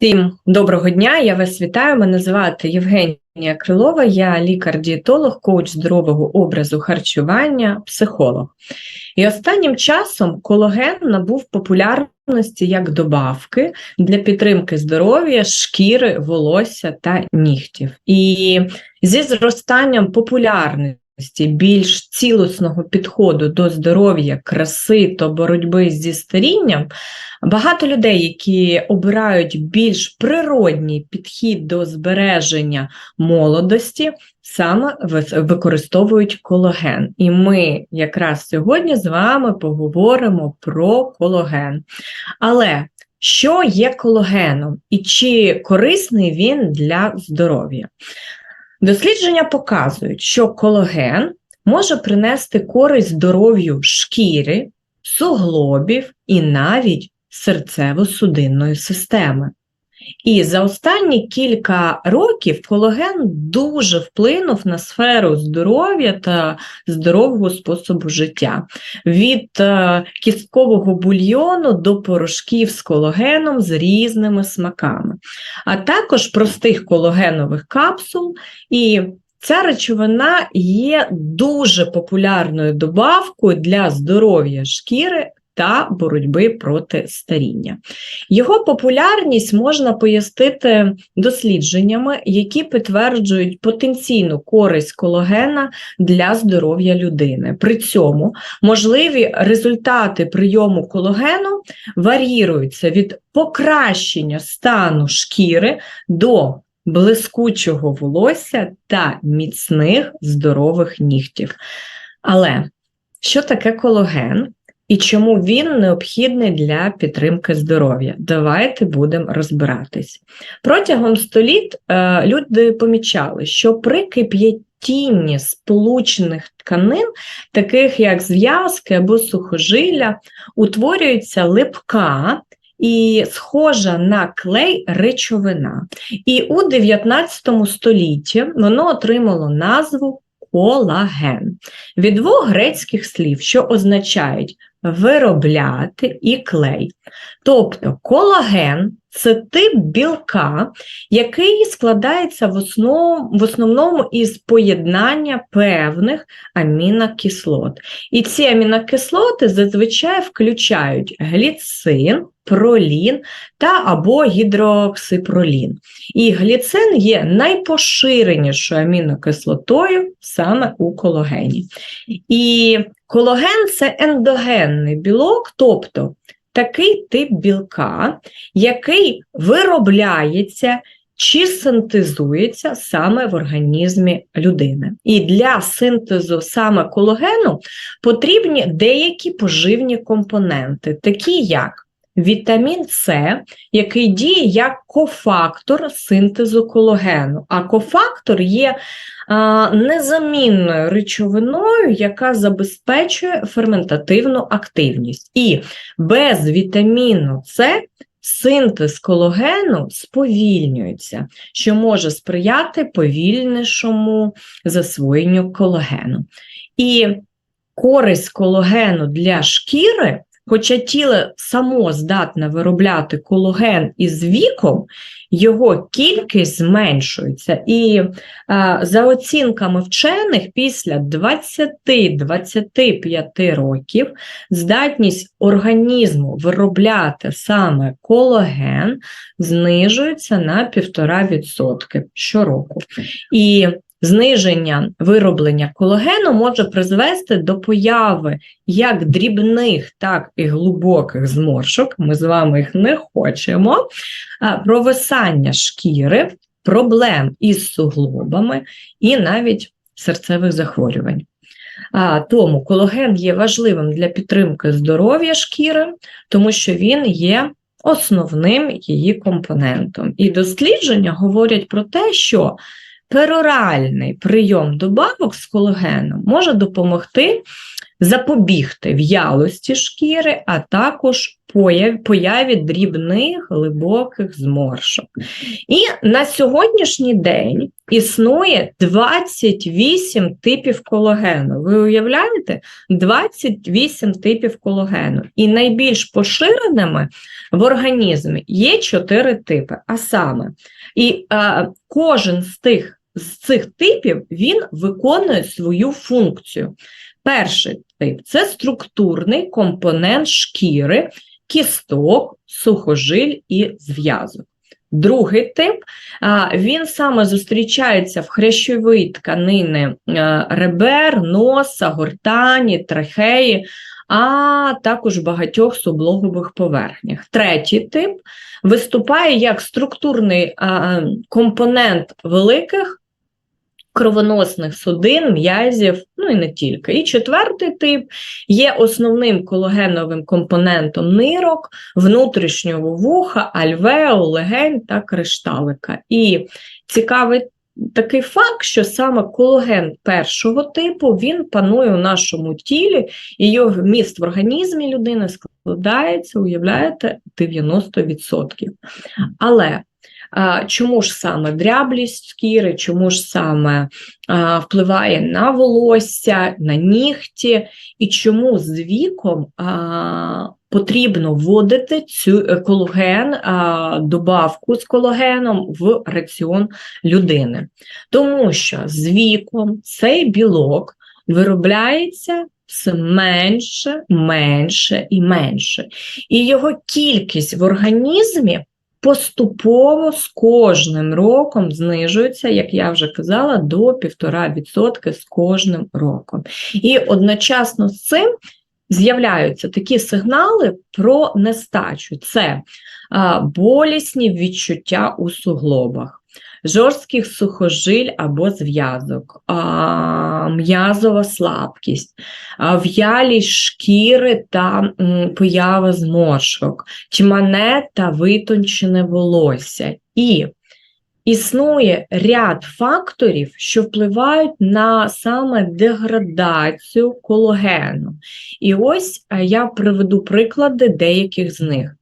Всім доброго дня, я вас вітаю. Мене звати Євгенія Крилова, я лікар-дієтолог, коуч здорового образу харчування, психолог. І останнім часом кологен набув популярності як добавки для підтримки здоров'я, шкіри, волосся та нігтів. І зі зростанням популярності більш цілісного підходу до здоров'я, краси та боротьби зі старінням, багато людей, які обирають більш природній підхід до збереження молодості, саме використовують кологен. І ми якраз сьогодні з вами поговоримо про кологен. Але що є кологеном і чи корисний він для здоров'я? Дослідження показують, що кологен може принести користь здоров'ю шкіри, суглобів і навіть серцево-судинної системи. І за останні кілька років кологен дуже вплинув на сферу здоров'я та здорового способу життя. Від е, кісткового бульйону до порошків з кологеном з різними смаками, а також простих кологенових капсул. і Ця речовина є дуже популярною добавкою для здоров'я шкіри та боротьби проти старіння. Його популярність можна пояснити дослідженнями, які підтверджують потенційну користь кологена для здоров'я людини. При цьому можливі результати прийому кологену варіруються від покращення стану шкіри до блискучого волосся та міцних здорових нігтів. Але що таке кологен? І чому він необхідний для підтримки здоров'я. Давайте будемо розбиратись. Протягом століт е, люди помічали, що при кип'ятінні сполучених тканин, таких як зв'язки або сухожилля, утворюється липка. І схожа на клей речовина. І у 19 столітті воно отримало назву колаген від двох грецьких слів, що означають виробляти і клей. Тобто колаген це тип білка, який складається в, основ, в основному із поєднання певних амінокислот. І ці амінокислоти зазвичай включають гліцин, пролін та або гідроксипролін. І гліцин є найпоширенішою амінокислотою саме у кологені. І Кологен це ендогенний білок, тобто такий тип білка, який виробляється чи синтезується саме в організмі людини. І для синтезу саме кологену потрібні деякі поживні компоненти, такі як Вітамін С, який діє як кофактор синтезу кологену, а кофактор є незамінною речовиною, яка забезпечує ферментативну активність. І без вітаміну С синтез кологену сповільнюється, що може сприяти повільнішому засвоєнню кологену. І користь кологену для шкіри. Хоча тіло само здатне виробляти кологен із віком, його кількість зменшується. І а, за оцінками вчених, після 20-25 років здатність організму виробляти саме кологен знижується на 1,5% щороку. І Зниження вироблення колагену може призвести до появи як дрібних, так і глибоких зморшок. Ми з вами їх не хочемо, провисання шкіри, проблем із суглобами і навіть серцевих захворювань. Тому кологен є важливим для підтримки здоров'я шкіри, тому що він є основним її компонентом. І дослідження говорять про те, що пероральний прийом добавок з колагеном може допомогти запобігти в'ялості шкіри, а також появі дрібних глибоких зморшок. І на сьогоднішній день існує 28 типів колагену. Ви уявляєте? 28 типів колагену. І найбільш поширеними в організмі є 4 типи. А саме, і е, кожен з тих з цих типів він виконує свою функцію. Перший тип це структурний компонент шкіри, кісток, сухожиль і зв'язок. Другий тип він саме зустрічається в хрящовій тканини е, ребер, носа, гортані, трахеї, а також багатьох сублогових поверхнях. Третій тип виступає як структурний компонент великих кровоносних судин, м'язів, ну і не тільки. І четвертий тип є основним колагеновим компонентом нирок, внутрішнього вуха, альвеол, легень та кришталика. І цікавий такий факт, що саме колаген першого типу він панує у нашому тілі, і його вміст в організмі людини складається, уявляєте, 90%. Але Чому ж саме дряблість шкіри, чому ж саме впливає на волосся, на нігті, і чому з віком потрібно вводити цю колаген, добавку з колагеном в раціон людини? Тому що з віком цей білок виробляється все менше, менше і менше. І його кількість в організмі поступово з кожним роком знижується, як я вже казала, до 1,5% з кожним роком. І одночасно з цим з'являються такі сигнали про нестачу: це болісні відчуття у суглобах. Жорстких сухожиль або зв'язок, м'язова слабкість, в'ялість шкіри та поява зморшок, тьмане та витончене волосся. І існує ряд факторів, що впливають на саме деградацію колагену. І ось я приведу приклади деяких з них.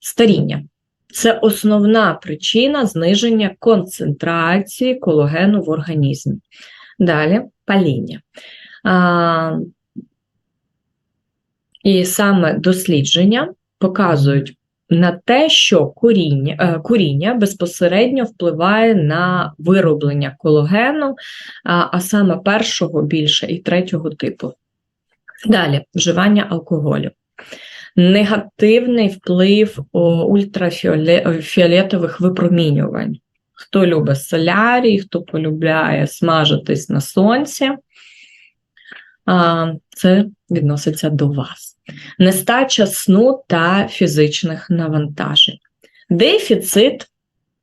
Старіння. Це основна причина зниження концентрації колагену в організмі. Далі паління. А, І саме дослідження показують на те, що куріння, е, куріння безпосередньо впливає на вироблення колагену, а саме першого більше і третього типу. Далі вживання алкоголю негативний вплив ультрафіолетових випромінювань. Хто любить солярій, хто полюбляє смажитись на сонці, це відноситься до вас. Нестача сну та фізичних навантажень, дефіцит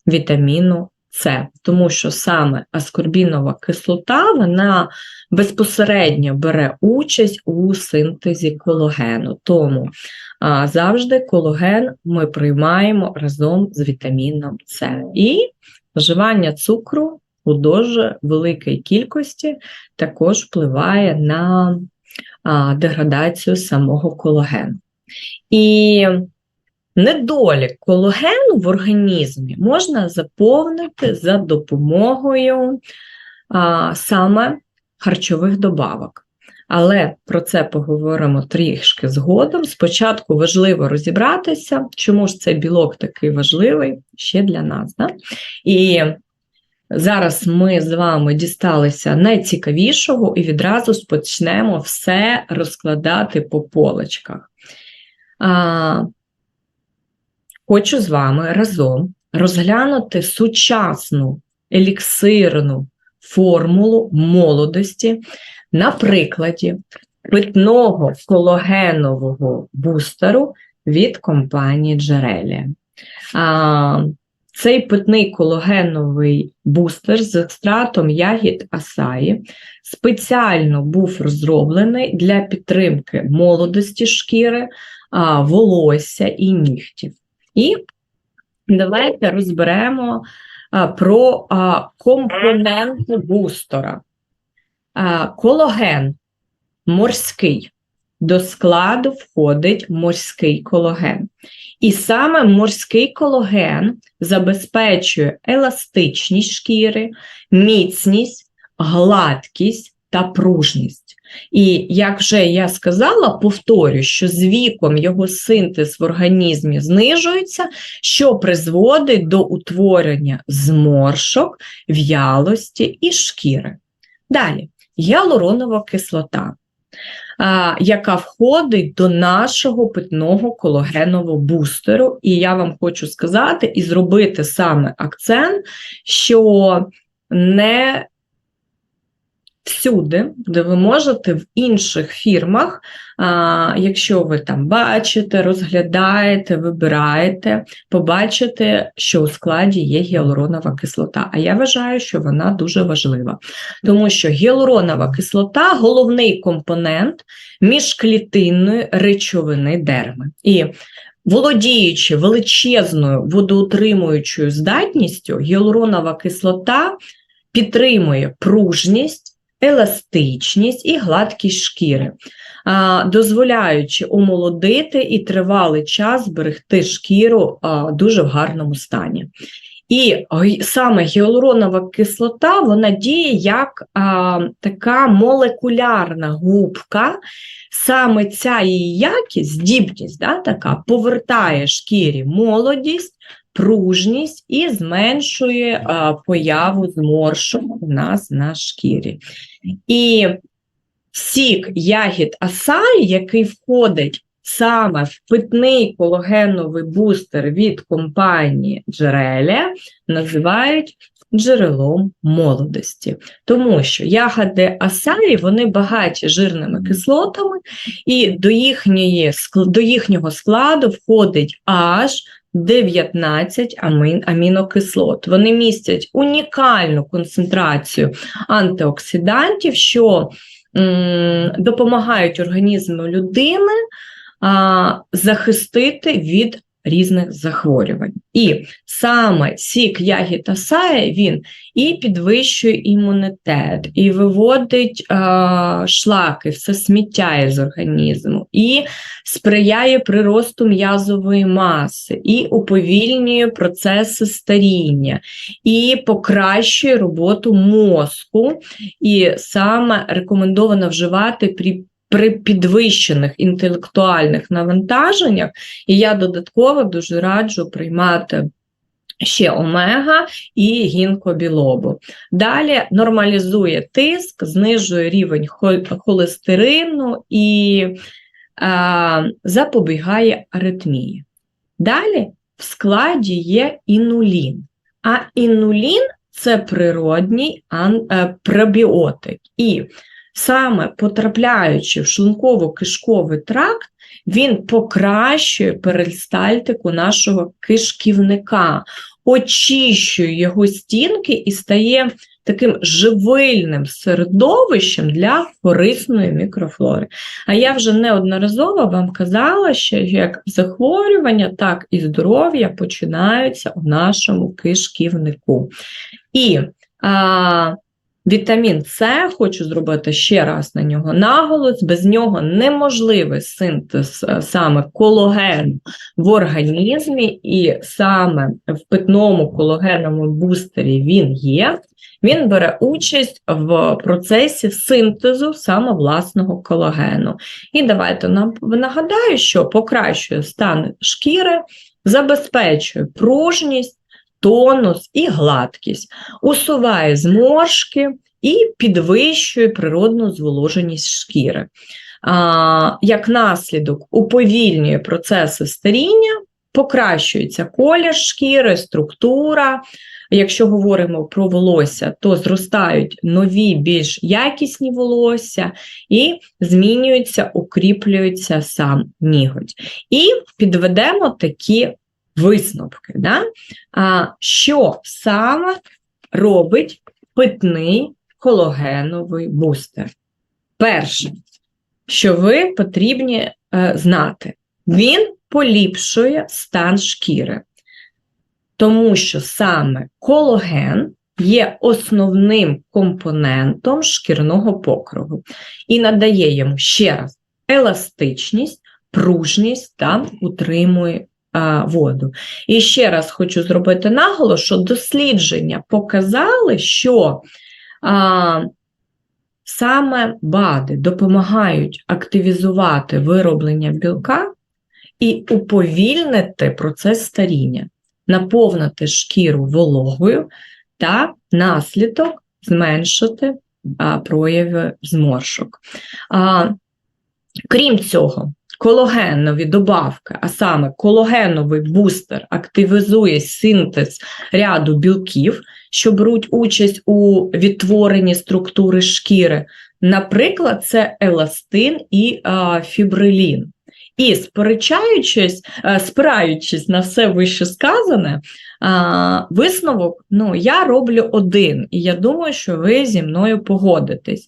вітаміну С, тому що саме аскорбінова кислота вона безпосередньо бере участь у синтезі колагену. Тому а, завжди колаген ми приймаємо разом з вітаміном С. І вживання цукру у дуже великій кількості також впливає на а, деградацію самого колагену. І Недолік колагену в організмі можна заповнити за допомогою а, саме харчових добавок. Але про це поговоримо трішки згодом. Спочатку важливо розібратися, чому ж цей білок такий важливий ще для нас. Да? І зараз ми з вами дісталися найцікавішого і відразу почнемо все розкладати по полочках. Хочу з вами разом розглянути сучасну еліксирну формулу молодості на прикладі питного кологенового бустеру від компанії Джерелія. Цей питний кологеновий бустер з екстратом ягід Асаї спеціально був розроблений для підтримки молодості шкіри, волосся і нігтів. І давайте розберемо про компоненти бустера. Кологен морський. До складу входить морський кологен. І саме морський кологен забезпечує еластичність шкіри, міцність, гладкість та пружність. І як вже я сказала, повторю, що з віком його синтез в організмі знижується, що призводить до утворення зморшок, в'ялості і шкіри. Далі, гіалуронова кислота яка входить до нашого питного кологенового бустеру. І я вам хочу сказати і зробити саме акцент, що не всюди, де ви можете в інших фірмах, якщо ви там бачите, розглядаєте, вибираєте, побачите, що у складі є гіалуронова кислота. А я вважаю, що вона дуже важлива, тому що гіалуронова кислота головний компонент міжклітинної речовини дерми. І Володіючи величезною водоутримуючою здатністю, гіалуронова кислота підтримує пружність, еластичність і гладкість шкіри, дозволяючи омолодити і тривалий час зберегти шкіру дуже в гарному стані. І саме гіалуронова кислота вона діє як а, така молекулярна губка, саме ця її якість, здібність, да, така, повертає шкірі молодість, пружність і зменшує а, появу зморшок у нас на шкірі. І сік ягід асаї, який входить саме в питний кологеновий бустер від компанії Джереля, називають джерелом молодості. Тому що ягоди асаї вони багаті жирними кислотами, і до, їхньої, до їхнього складу входить аж 19 амін, амінокислот. Вони містять унікальну концентрацію антиоксидантів, що м, допомагають організму людини а, захистити від різних захворювань. І саме сік ягід асаї, він і підвищує імунітет, і виводить а, шлаки, все сміття із організму, і сприяє приросту м'язової маси, і уповільнює процеси старіння, і покращує роботу мозку, і саме рекомендовано вживати при при підвищених інтелектуальних навантаженнях, і я додатково дуже раджу приймати. Ще омега і гінкобілобу. Далі нормалізує тиск, знижує рівень холестерину і е, запобігає аритмії. Далі в складі є інулін. А інулін це природній е, пробіотик. І саме потрапляючи в шлунково-кишковий тракт, він покращує перистальтику нашого кишківника, очищує його стінки і стає таким живильним середовищем для корисної мікрофлори. А я вже неодноразово вам казала, що як захворювання, так і здоров'я починаються у нашому кишківнику. І а, Вітамін С, хочу зробити ще раз на нього наголос, без нього неможливий синтез е, саме кологену в організмі, і саме в питному кологенному бустері він є. Він бере участь в процесі синтезу саме власного колагену. І давайте нам нагадаю, що покращує стан шкіри, забезпечує пружність тонус і гладкість, усуває зморшки і підвищує природну зволоженість шкіри. А, Як наслідок, уповільнює процеси старіння, покращується колір шкіри, структура. Якщо говоримо про волосся, то зростають нові, більш якісні волосся і змінюється, укріплюється сам нігодь. І підведемо такі висновки. Да? А, Що саме робить питний кологеновий бустер? Перше, що ви потрібні е, знати, він поліпшує стан шкіри, тому що саме кологен є основним компонентом шкірного покрову і надає йому ще раз еластичність, пружність та утримує воду. І ще раз хочу зробити наголос, що дослідження показали, що а, саме БАДи допомагають активізувати вироблення білка і уповільнити процес старіння, наповнити шкіру вологою та наслідок зменшити а, прояви зморшок. А, Крім цього, Кологенові добавки, а саме кологеновий бустер активізує синтез ряду білків, що беруть участь у відтворенні структури шкіри. Наприклад, це еластин і а, фібрилін. І сперечаючись, а, спираючись на все вище сказане, висновок ну, я роблю один, і я думаю, що ви зі мною погодитесь.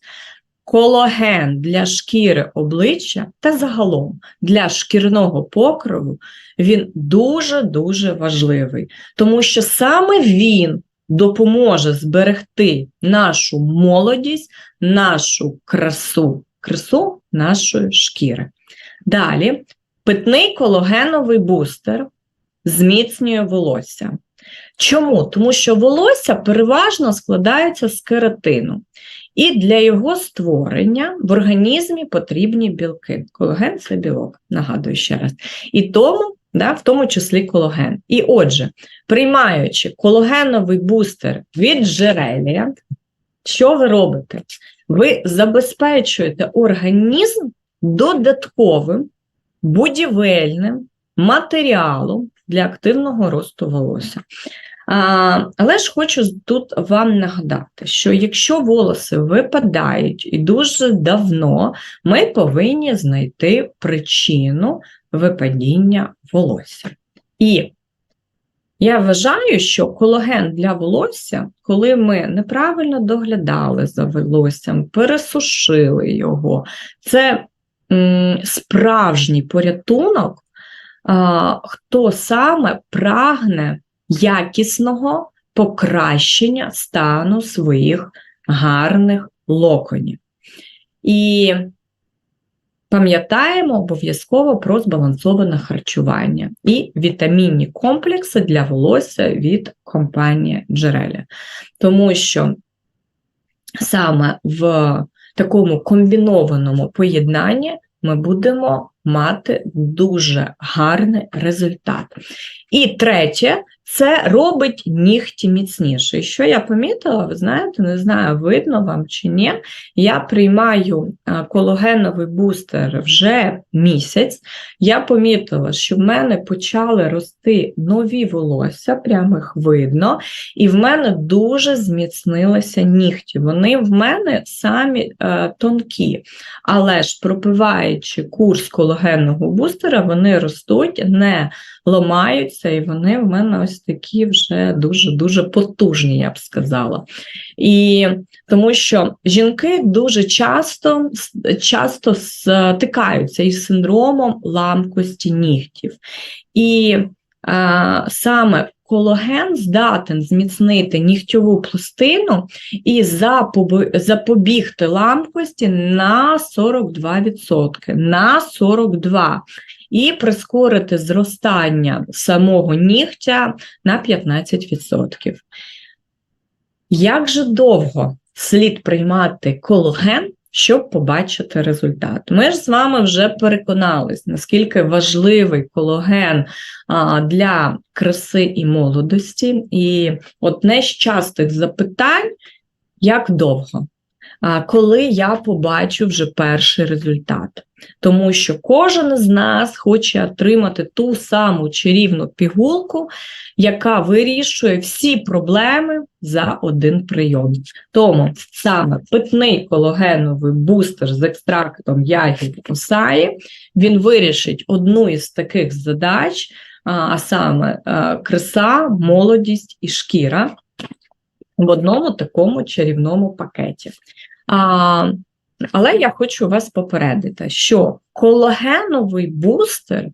Кологен для шкіри обличчя та загалом для шкірного покрову він дуже-дуже важливий, тому що саме він допоможе зберегти нашу молодість, нашу красу, красу нашої шкіри. Далі, питний кологеновий бустер зміцнює волосся. Чому? Тому що волосся переважно складається з кератину. І для його створення в організмі потрібні білки. Кологен це білок, нагадую ще раз. І тому, да, в тому числі кологен. І отже, приймаючи кологеновий бустер від джерелія, що ви робите? Ви забезпечуєте організм додатковим будівельним матеріалом для активного росту волосся. Але ж хочу тут вам нагадати, що якщо волоси випадають і дуже давно, ми повинні знайти причину випадіння волосся. І я вважаю, що кологен для волосся, коли ми неправильно доглядали за волоссям, пересушили його, це справжній порятунок, хто саме прагне якісного покращення стану своїх гарних локонів. І пам'ятаємо обов'язково про збалансоване харчування і вітамінні комплекси для волосся від компанії Джереля. Тому що саме в такому комбінованому поєднанні ми будемо мати дуже гарний результат. І третє, це робить нігті міцніше. І що я помітила, ви знаєте, не знаю, видно вам чи ні. Я приймаю кологеновий бустер вже місяць. Я помітила, що в мене почали рости нові волосся, прямо їх видно, і в мене дуже зміцнилися нігті. Вони в мене самі е, тонкі. Але ж пропиваючи курс кологенного бустера, вони ростуть, не ламаються, і вони в мене ось такі вже дуже-дуже потужні, я б сказала. І тому що жінки дуже часто часто стикаються із синдромом ламкості нігтів. І е, саме Кологен здатен зміцнити нігтьову пластину і запобігти ламкості на 42%. На 42% і прискорити зростання самого нігтя на 15%. Як же довго слід приймати кологен, щоб побачити результат? Ми ж з вами вже переконались, наскільки важливий кологен для краси і молодості. І одне з частих запитань, як довго? Коли я побачу вже перший результат. Тому що кожен з нас хоче отримати ту саму чарівну пігулку, яка вирішує всі проблеми за один прийом. Тому саме питний кологеновий бустер з екстрактом ягід осаї, він вирішить одну із таких задач, а саме краса, молодість і шкіра в одному такому чарівному пакеті. А, Але я хочу вас попередити, що колагеновий бустер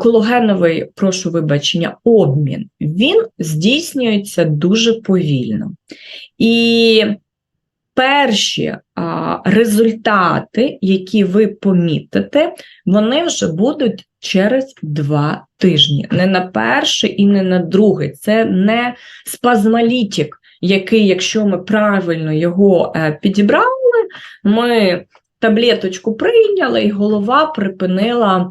кологеновий, прошу вибачення, обмін, він здійснюється дуже повільно. І перші а, результати, які ви помітите, вони вже будуть через два тижні. Не на перший і не на другий. Це не спазмалітик, який, якщо ми правильно його е, підібрали, ми таблеточку прийняли, і голова припинила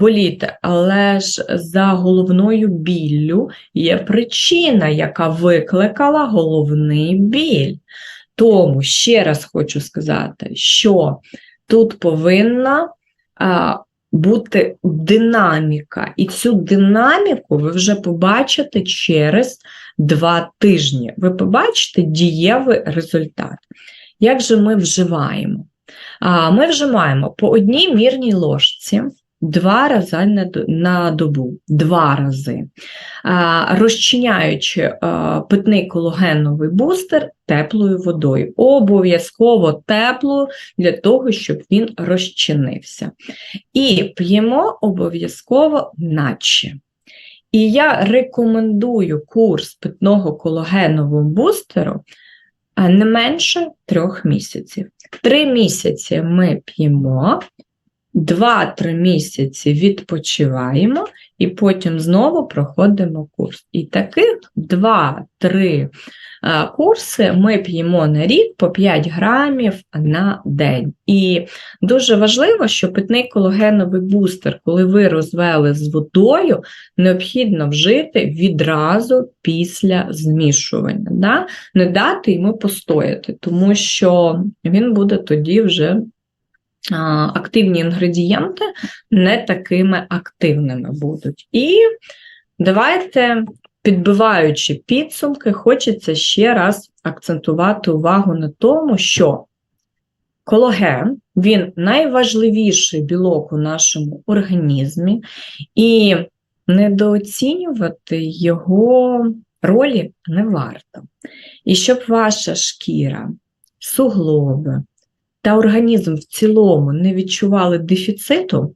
боліти. Але ж за головною біллю є причина, яка викликала головний біль. Тому ще раз хочу сказати, що тут повинна бути динаміка, і цю динаміку ви вже побачите через два тижні. Ви побачите дієвий результат. Як же ми вживаємо? Ми вживаємо по одній мірній ложці. Два рази на добу, два рази, розчиняючи питний кологеновий бустер теплою водою. Обов'язково теплою для того, щоб він розчинився. І п'ємо обов'язково наче. І я рекомендую курс питного кологенового бустеру не менше трьох місяців. Три місяці ми п'ємо, 2-3 місяці відпочиваємо і потім знову проходимо курс. І таких 2-3 курси ми п'ємо на рік по 5 грамів на день. І дуже важливо, що питний кологеновий бустер, коли ви розвели з водою, необхідно вжити відразу після змішування. Да? Не дати йому постояти, тому що він буде тоді вже активні інгредієнти не такими активними будуть. І давайте, підбиваючи підсумки, хочеться ще раз акцентувати увагу на тому, що колаген він найважливіший білок у нашому організмі, і недооцінювати його ролі не варто. І щоб ваша шкіра, суглоби, та організм в цілому не відчували дефіциту,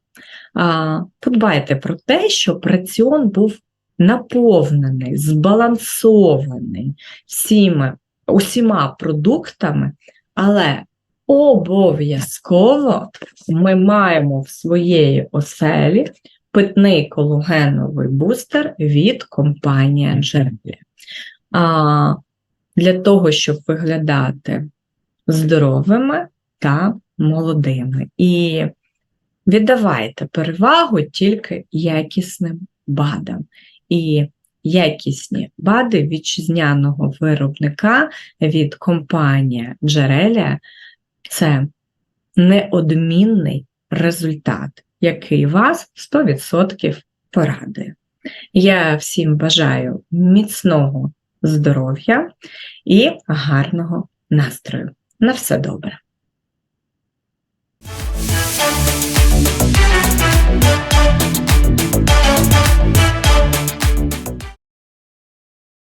подбайте про те, щоб раціон був наповнений, збалансований всіми, усіма продуктами, але обов'язково ми маємо в своєї оселі питний кологеновий бустер від компанії Джерлі. Для того, щоб виглядати здоровими та молодими. І віддавайте перевагу тільки якісним БАДам. І якісні БАДи вітчизняного виробника від компанії Джерелія це неодмінний результат, який вас 100% порадує. Я всім бажаю міцного здоров'я і гарного настрою. На все добре!